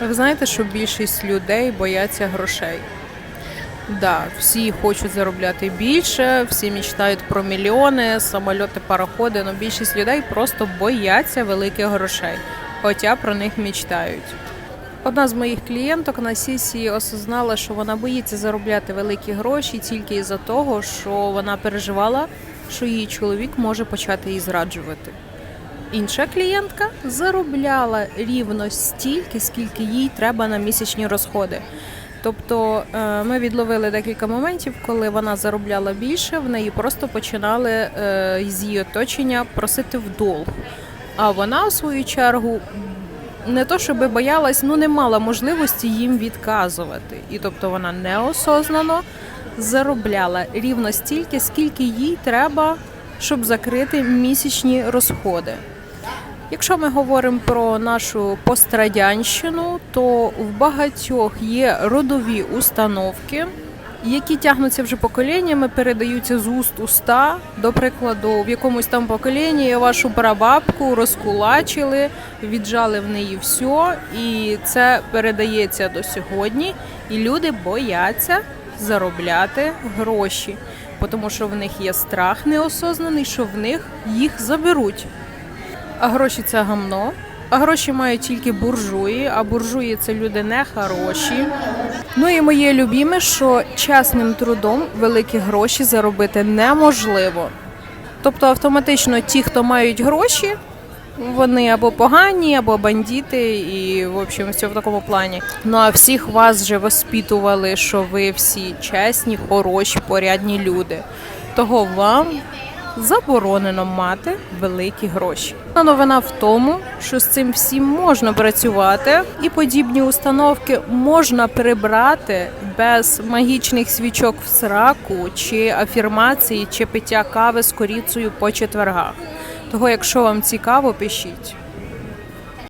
Ви знаєте, що більшість людей бояться грошей. Да, всі хочуть заробляти більше, всі мечтають про мільйони, самольоти, пароходи, але більшість людей просто бояться великих грошей, хоча про них мечтають. Одна з моїх клієнток на сесії осознала, що вона боїться заробляти великі гроші тільки із-за того, що вона переживала, що її чоловік може почати її зраджувати. Інша клієнтка заробляла рівно стільки, скільки їй треба на місячні розходи. Тобто е, ми відловили декілька моментів, коли вона заробляла більше, в неї просто починали е, з її оточення просити в долг. А вона, у свою чергу, не то щоб боялась, ну не мала можливості їм відказувати. І тобто вона неосознано заробляла рівно стільки, скільки їй треба, щоб закрити місячні розходи. Якщо ми говоримо про нашу пострадянщину, то в багатьох є родові установки, які тягнуться вже поколіннями, передаються з уст уста. До прикладу, в якомусь там поколінні вашу прабабку розкулачили, віджали в неї все, і це передається до сьогодні. І люди бояться заробляти гроші, тому що в них є страх неосознаний, що в них їх заберуть. А гроші це гамно. А гроші мають тільки буржуї, а буржуї це люди не хороші. Ну і моє любіме, що чесним трудом великі гроші заробити неможливо. Тобто автоматично ті, хто мають гроші, вони або погані, або бандити, і в общем, все в такому плані. Ну а всіх вас же воспитували, що ви всі чесні, хороші, порядні люди. Того вам заборонено мати великі гроші. А новина в тому, що з цим всім можна працювати, і подібні установки можна прибрати без магічних свічок в сраку, чи афірмації, чи пиття кави з коріцею по четвергах. Того, якщо вам цікаво, пишіть.